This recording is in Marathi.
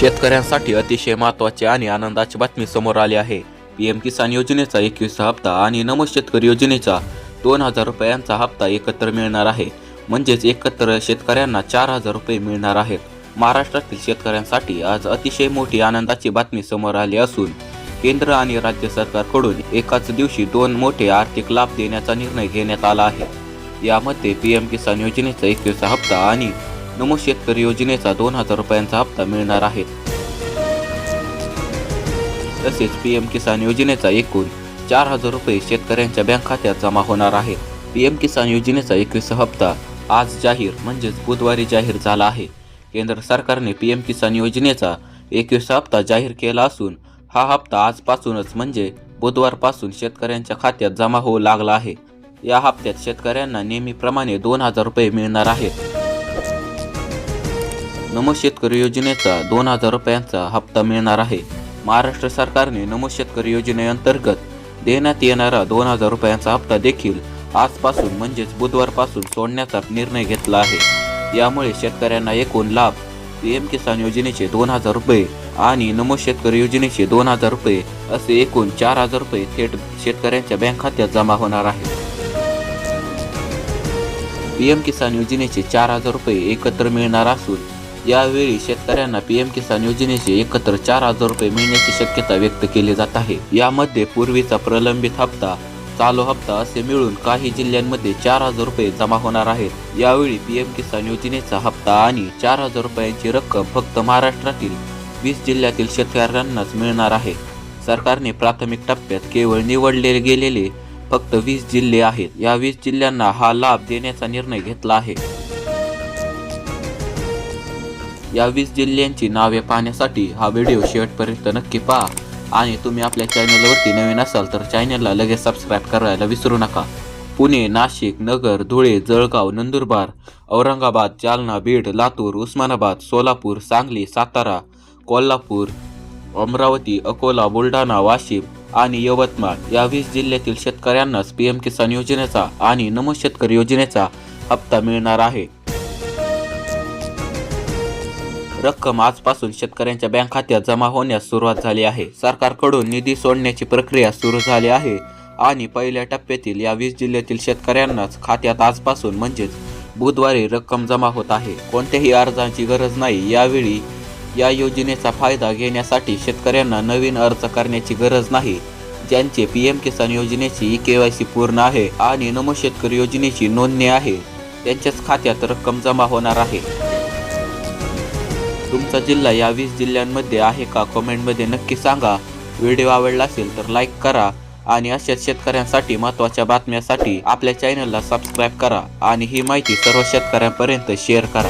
शेतकऱ्यांसाठी अतिशय महत्वाची आणि आनंदाची बातमी समोर आली आहे. पीएम किसान योजनेचा एकवीसचा हप्ता आणि नमो शेतकरी योजनेचा दोन हजार रुपयांचा हप्ता एकत्र मिळणार आहे. म्हणजेच एकत्र शेतकऱ्यांना चार हजार रुपये मिळणार आहेत. महाराष्ट्रातील शेतकऱ्यांसाठी आज अतिशय मोठी आनंदाची बातमी समोर आली असून केंद्र आणि राज्य सरकारकडून एकाच दिवशी दोन मोठे आर्थिक लाभ देण्याचा निर्णय घेण्यात आला आहे. यामध्ये पीएम किसान योजनेचा एकवीसचा हप्ता आणि नमो शेतकरी योजनेचा दोन हजार रुपयांचा हप्ता मिळणार आहे. तसेच पीएम किसान योजनेचा एकूण चार हजार रुपये शेतकऱ्यांच्या बँक खात्यात जमा होणार आहे. पीएम किसान योजनेचा एकवीस हप्ता आज जाहीर म्हणजेच बुधवारी जाहीर झाला आहे. केंद्र सरकारने पीएम किसान योजनेचा एकवीस हप्ता जाहीर केला असून हा हप्ता आजपासूनच म्हणजे बुधवारपासून शेतकऱ्यांच्या खात्यात जमा होऊ लागला आहे. या हप्त्यात शेतकऱ्यांना नेहमीप्रमाणे दोन हजार रुपये मिळणार आहेत. नमो शेतकरी योजनेचा दोन हजार रुपयांचा हप्ता मिळणार आहे. महाराष्ट्र सरकारने नमो शेतकरी योजनेअंतर्गत देण्यात येणारा दोन हजार रुपयांचा हप्ता देखील आजपासून म्हणजेच बुधवारपासून सोडण्याचा निर्णय घेतला आहे. यामुळे शेतकऱ्यांना एकूण लाभ पीएम किसान योजनेचे दोन हजार रुपये आणि नमो शेतकरी योजनेचे दोन हजार रुपये असे एकूण चार हजार रुपये थेट शेतकऱ्यांच्या बँक खात्यात जमा होणार आहे. पीएम किसान योजनेचे चार हजार रुपये एकत्र मिळणार असून यावेळी शेतकऱ्यांना पीएम किसान योजनेचे एकत्र चार हजार रुपये मिळण्याची शक्यता व्यक्त केली जात आहे. यामध्ये पूर्वीचा प्रलंबित हप्ता चालू हप्ता असे मिळून काही जिल्ह्यांमध्ये चार हजार रुपये जमा होणार आहेत. यावेळी पीएम किसान योजनेचा हप्ता आणि चार हजार रुपयांची रक्कम फक्त महाराष्ट्रातील वीस जिल्ह्यातील शेतकऱ्यांनाच मिळणार आहे. सरकारने प्राथमिक टप्प्यात केवळ निवडले गेलेले फक्त वीस जिल्हे आहेत. या वीस जिल्ह्यांना हा लाभ देण्याचा निर्णय घेतला आहे. या वीस जिल्ह्यांची नावे पाहण्यासाठी हा व्हिडिओ शेवटपर्यंत नक्की पहा. आणि तुम्ही आपल्या चॅनलवरती नवीन असाल तर चॅनलला लगेच सबस्क्राईब करायला विसरू नका. पुणे नाशिक नगर धुळे जळगाव नंदुरबार औरंगाबाद जालना बीड लातूर उस्मानाबाद सोलापूर सांगली सातारा कोल्हापूर अमरावती अकोला बुलढाणा वाशिम आणि यवतमाळ या वीस जिल्ह्यातील शेतकऱ्यांनाच पीएम किसान योजनेचा आणि नमो शेतकरी योजनेचा हप्ता मिळणार आहे. रक्कम आजपासून शेतकऱ्यांच्या बँक खात्यात जमा होण्यास सुरुवात झाली आहे. सरकारकडून निधी सोडण्याची प्रक्रिया सुरू झाली आहे आणि पहिल्या टप्प्यातील या वीस जिल्ह्यातील शेतकऱ्यांनाच खात्यात आजपासून म्हणजेच बुधवारी रक्कम जमा होत आहे. कोणत्याही अर्जांची गरज नाही. यावेळी या योजनेचा फायदा घेण्यासाठी शेतकऱ्यांना नवीन अर्ज करण्याची गरज नाही. ज्यांचे पी एम किसान योजनेची ई के वाय सी पूर्ण आहे आणि नमो शेतकरी योजनेची नोंदणी आहे त्यांच्याच खात्यात रक्कम जमा होणार आहे. तुमचा जिल्हा या वीस जिल्ह्यांमध्ये आहे का? कमेंटमध्ये नक्की सांगा. व्हिडिओ आवडला असेल तर लाईक करा आणि अशाच शेतकऱ्यांसाठी महत्त्वाच्या बातम्यासाठी आपल्या चॅनलला सबस्क्राईब करा आणि ही माहिती सर्व शेतकऱ्यांपर्यंत शेअर करा.